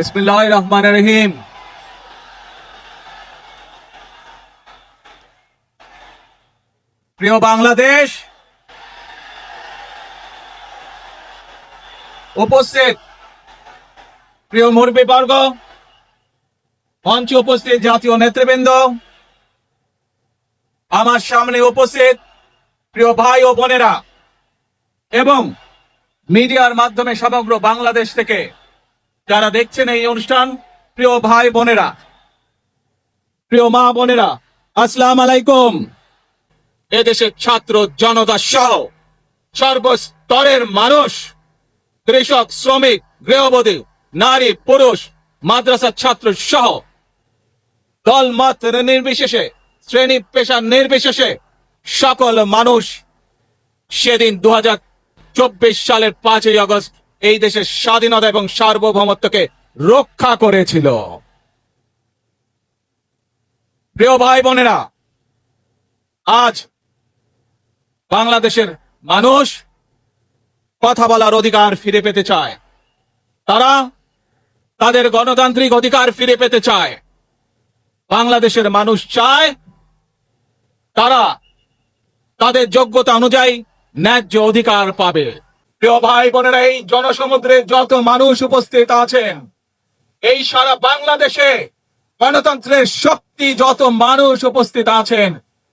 বিসমিল্লাহ রহমান রহিম প্রিয় বাংলাদেশ, উপস্থিত প্রিয় মুরব্বী বর্গ, মঞ্চে উপস্থিত জাতীয় নেতৃবৃন্দ, আমার সামনে উপস্থিত প্রিয় ভাই ও বোনেরা এবং মিডিয়ার মাধ্যমে সমগ্র বাংলাদেশ থেকে যারা দেখছেন এই অনুষ্ঠান, প্রিয় ভাই বোনেরা, প্রিয় মা বোনেরা, আসসালাম আলাইকুম। এদেশের ছাত্র জনতা সহ সর্বস্তরের মানুষ, কৃষক, শ্রমিক, গৃহবধূ, নারী, পুরুষ মাদ্রাসার ছাত্র সহ দল মত নির্বিশেষে, শ্রেণি পেশা নির্বিশেষে সকল মানুষ সেদিন দু সালের পাঁচই আগস্ট এই দেশের স্বাধীনতা এবং সার্বভৌমত্বকে রক্ষা করেছিল। প্রিয় ভাই বোনেরা, আজ বাংলাদেশের মানুষ কথা বলার অধিকার ফিরে পেতে চায়। তারা তাদের গণতান্ত্রিক অধিকার ফিরে পেতে চায়। বাংলাদেশের মানুষ চায় তারা তাদের যোগ্যতা অনুযায়ী ন্যায্য অধিকার পাবে। প্রিয় ভাই বোনেরা, এই জনসমুদ্রে যত মানুষ উপস্থিত আছেন, এই সারা বাংলাদেশে গণতন্ত্রের শক্তি যত মানুষ উপস্থিত আছেন,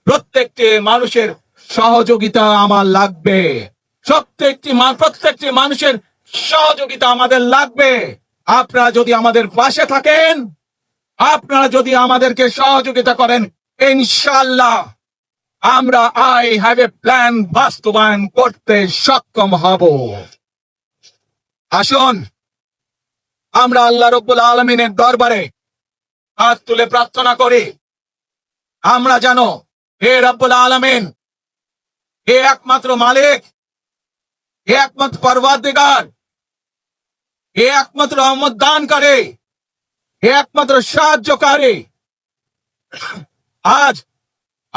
প্রত্যেকটি মানুষের সহযোগিতা আমার লাগবে। প্রত্যেকটি প্রত্যেকটি মানুষের সহযোগিতা আমাদের লাগবে। আপনারা যদি আমাদের পাশে থাকেন, আপনারা যদি আমাদেরকে সহযোগিতা করেন ইনশাল্লাহ আমরা আই হ্যাভ এ প্ল্যান বাস্তবায়ন করতে সক্ষম হব। আসুন, আমরা আল্লাহ রব্বুল আলমিনের দরবারে হাত তুলে প্রার্থনা করি। আমরা জানো হে রব্বুল আলমিন, হে একমাত্র মালিক, হে একমাত্র পর্বাধিকার হে একমাত্র রহমত করে হে একমাত্র সাহায্যকারী। আজ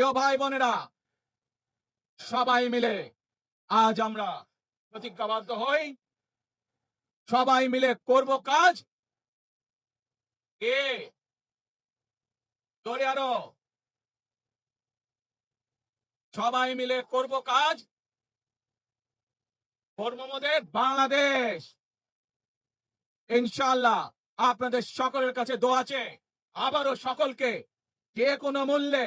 প্রিয় ভাই বোনেরা, সবাই মিলে আজ আমরা প্রতিজ্ঞাবদ্ধ হই। সবাই মিলে করব কাজ। এ আরও সবাই মিলে করব কাজ। কর্মমদের বাংলাদেশ। ইনশাল্লাহ আপনাদের সকলের কাছে দোয়া আছে আবারও সকলকে যে কোনো মূল্যে